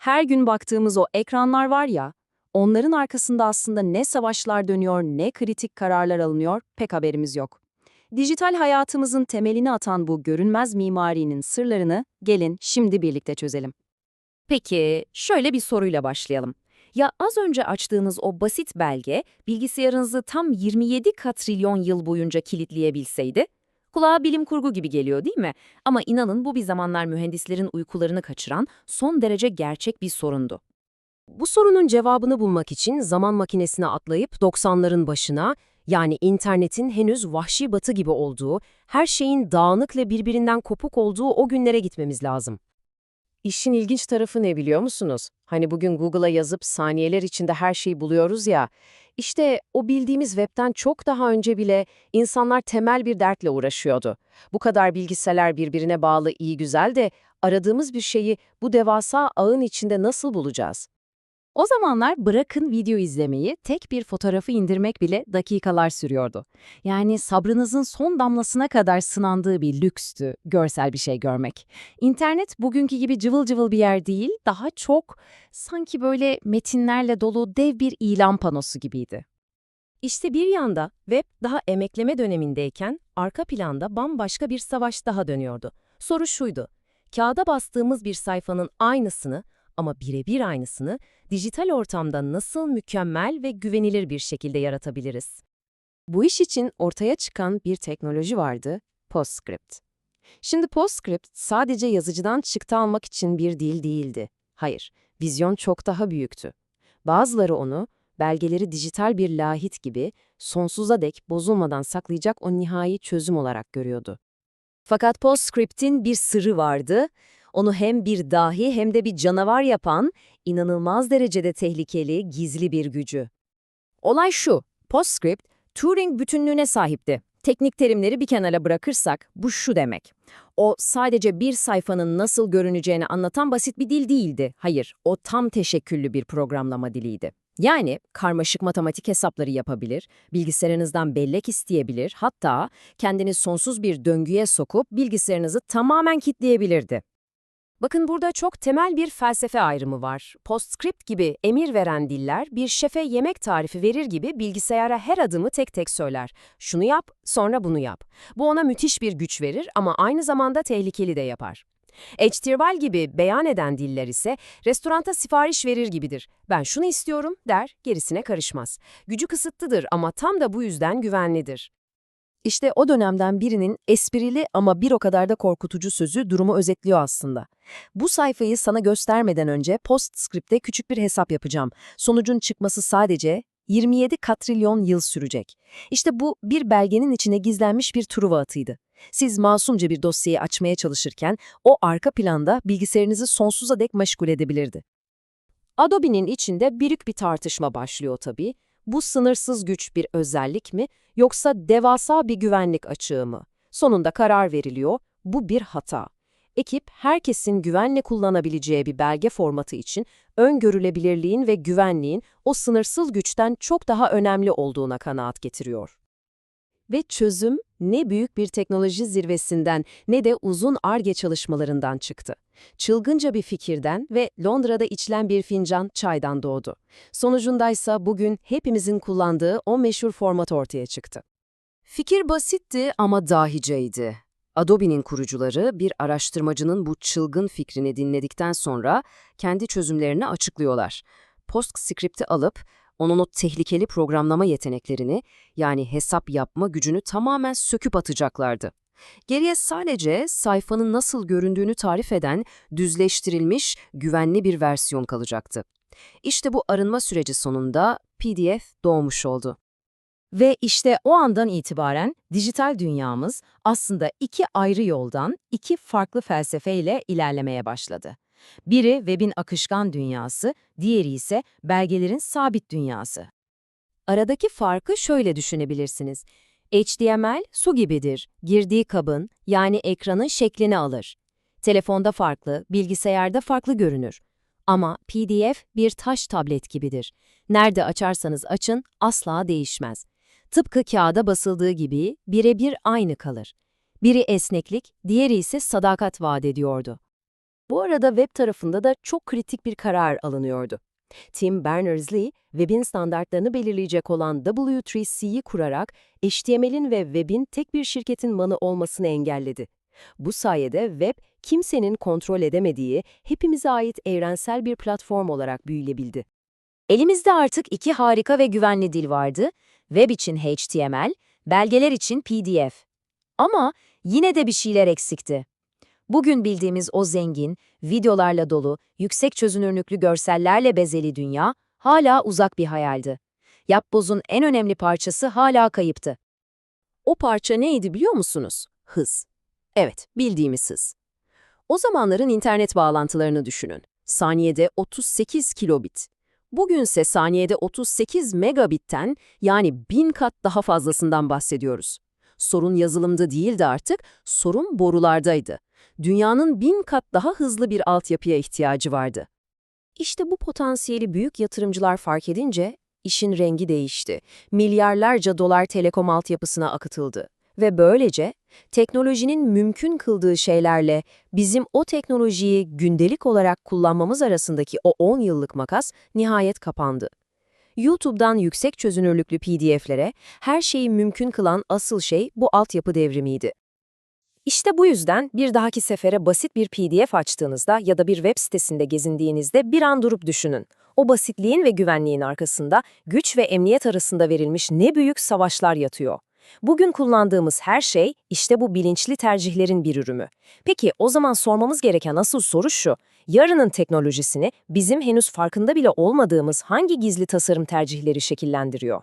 Her gün baktığımız o ekranlar var ya, onların arkasında aslında ne savaşlar dönüyor, ne kritik kararlar alınıyor pek haberimiz yok. Dijital hayatımızın temelini atan bu görünmez mimarinin sırlarını gelin şimdi birlikte çözelim. Peki, şöyle bir soruyla başlayalım. Ya az önce açtığınız o basit belge bilgisayarınızı tam 27 katrilyon yıl boyunca kilitleyebilseydi? Kulağa bilim kurgu gibi geliyor değil mi? Ama inanın bu bir zamanlar mühendislerin uykularını kaçıran son derece gerçek bir sorundu. Bu sorunun cevabını bulmak için zaman makinesine atlayıp 90'ların başına, yani internetin henüz vahşi batı gibi olduğu, her şeyin dağınık ve birbirinden kopuk olduğu o günlere gitmemiz lazım. İşin ilginç tarafı ne biliyor musunuz? Hani bugün Google'a yazıp saniyeler içinde her şeyi buluyoruz ya, işte o bildiğimiz webten çok daha önce bile insanlar temel bir dertle uğraşıyordu. Bu kadar bilgisayarlar birbirine bağlı iyi güzel de aradığımız bir şeyi bu devasa ağın içinde nasıl bulacağız? O zamanlar bırakın video izlemeyi, tek bir fotoğrafı indirmek bile dakikalar sürüyordu. Yani sabrınızın son damlasına kadar sınandığı bir lükstü görsel bir şey görmek. İnternet bugünkü gibi cıvıl cıvıl bir yer değil, daha çok sanki böyle metinlerle dolu dev bir ilan panosu gibiydi. İşte bir yanda web daha emekleme dönemindeyken arka planda bambaşka bir savaş daha dönüyordu. Soru şuydu, kağıda bastığımız bir sayfanın aynısını ama birebir aynısını dijital ortamda nasıl mükemmel ve güvenilir bir şekilde yaratabiliriz? Bu iş için ortaya çıkan bir teknoloji vardı, PostScript. Şimdi PostScript sadece yazıcıdan çıktı almak için bir dil değildi. Hayır, vizyon çok daha büyüktü. Bazıları onu, belgeleri dijital bir lahit gibi sonsuza dek bozulmadan saklayacak o nihai çözüm olarak görüyordu. Fakat PostScript'in bir sırrı vardı. Onu hem bir dahi hem de bir canavar yapan, inanılmaz derecede tehlikeli, gizli bir gücü. Olay şu, PostScript, Turing bütünlüğüne sahipti. Teknik terimleri bir kenara bırakırsak bu şu demek. O sadece bir sayfanın nasıl görüneceğini anlatan basit bir dil değildi. Hayır, o tam teşekküllü bir programlama diliydi. Yani karmaşık matematik hesapları yapabilir, bilgisayarınızdan bellek isteyebilir, hatta kendini sonsuz bir döngüye sokup bilgisayarınızı tamamen kitleyebilirdi. Bakın burada çok temel bir felsefe ayrımı var. PostScript gibi emir veren diller bir şefe yemek tarifi verir gibi bilgisayara her adımı tek tek söyler. Şunu yap, sonra bunu yap. Bu ona müthiş bir güç verir ama aynı zamanda tehlikeli de yapar. HTML gibi beyan eden diller ise restoranta sipariş verir gibidir. Ben şunu istiyorum der, gerisine karışmaz. Gücü kısıtlıdır ama tam da bu yüzden güvenlidir. İşte o dönemden birinin esprili ama bir o kadar da korkutucu sözü durumu özetliyor aslında. Bu sayfayı sana göstermeden önce PostScript'te küçük bir hesap yapacağım. Sonucun çıkması sadece 27 katrilyon yıl sürecek. İşte bu bir belgenin içine gizlenmiş bir truva atıydı. Siz masumca bir dosyayı açmaya çalışırken o arka planda bilgisayarınızı sonsuza dek meşgul edebilirdi. Adobe'nin içinde büyük bir tartışma başlıyor tabii. Bu sınırsız güç bir özellik mi yoksa devasa bir güvenlik açığı mı? Sonunda karar veriliyor, bu bir hata. Ekip herkesin güvenle kullanabileceği bir belge formatı için öngörülebilirliğin ve güvenliğin o sınırsız güçten çok daha önemli olduğuna kanaat getiriyor. Ve çözüm ne büyük bir teknoloji zirvesinden ne de uzun ARGE çalışmalarından çıktı. Çılgınca bir fikirden ve Londra'da içilen bir fincan çaydan doğdu. Sonucundaysa bugün hepimizin kullandığı o meşhur format ortaya çıktı. Fikir basitti ama dahiceydi. Adobe'nin kurucuları bir araştırmacının bu çılgın fikrini dinledikten sonra kendi çözümlerini açıklıyorlar. PostScript'i alıp onun o tehlikeli programlama yeteneklerini yani hesap yapma gücünü tamamen söküp atacaklardı. Geriye sadece sayfanın nasıl göründüğünü tarif eden düzleştirilmiş, güvenli bir versiyon kalacaktı. İşte bu arınma süreci sonunda PDF doğmuş oldu. Ve işte o andan itibaren dijital dünyamız aslında iki ayrı yoldan, iki farklı felsefeyle ilerlemeye başladı. Biri webin akışkan dünyası, diğeri ise belgelerin sabit dünyası. Aradaki farkı şöyle düşünebilirsiniz. HTML su gibidir. Girdiği kabın yani ekranın şeklini alır. Telefonda farklı, bilgisayarda farklı görünür. Ama PDF bir taş tablet gibidir. Nerede açarsanız açın asla değişmez. Tıpkı kağıda basıldığı gibi birebir aynı kalır. Biri esneklik, diğeri ise sadakat vaat ediyordu. Bu arada web tarafında da çok kritik bir karar alınıyordu. Tim Berners-Lee, webin standartlarını belirleyecek olan W3C'yi kurarak HTML'in ve webin tek bir şirketin manı olmasını engelledi. Bu sayede web, kimsenin kontrol edemediği, hepimize ait evrensel bir platform olarak büyüyebildi. Elimizde artık iki harika ve güvenli dil vardı. Web için HTML, belgeler için PDF. Ama yine de bir şeyler eksikti. Bugün bildiğimiz o zengin, videolarla dolu, yüksek çözünürlüklü görsellerle bezeli dünya hala uzak bir hayaldi. Yapboz'un en önemli parçası hala kayıptı. O parça neydi biliyor musunuz? Hız. Evet, bildiğimiz hız. O zamanların internet bağlantılarını düşünün. Saniyede 38 kilobit. Bugünse saniyede 38 megabitten yani bin kat daha fazlasından bahsediyoruz. Sorun yazılımda değildi artık, sorun borulardaydı. Dünyanın bin kat daha hızlı bir altyapıya ihtiyacı vardı. İşte bu potansiyeli büyük yatırımcılar fark edince işin rengi değişti. Milyarlarca dolar telekom altyapısına akıtıldı. Ve böylece teknolojinin mümkün kıldığı şeylerle bizim o teknolojiyi gündelik olarak kullanmamız arasındaki o 10 yıllık makas nihayet kapandı. YouTube'dan yüksek çözünürlüklü PDF'lere her şeyi mümkün kılan asıl şey bu altyapı devrimiydi. İşte bu yüzden bir dahaki sefere basit bir PDF açtığınızda ya da bir web sitesinde gezindiğinizde bir an durup düşünün. O basitliğin ve güvenliğin arkasında güç ve emniyet arasında verilmiş ne büyük savaşlar yatıyor. Bugün kullandığımız her şey işte bu bilinçli tercihlerin bir ürümü. Peki o zaman sormamız gereken asıl soru şu. Yarının teknolojisini bizim henüz farkında bile olmadığımız hangi gizli tasarım tercihleri şekillendiriyor?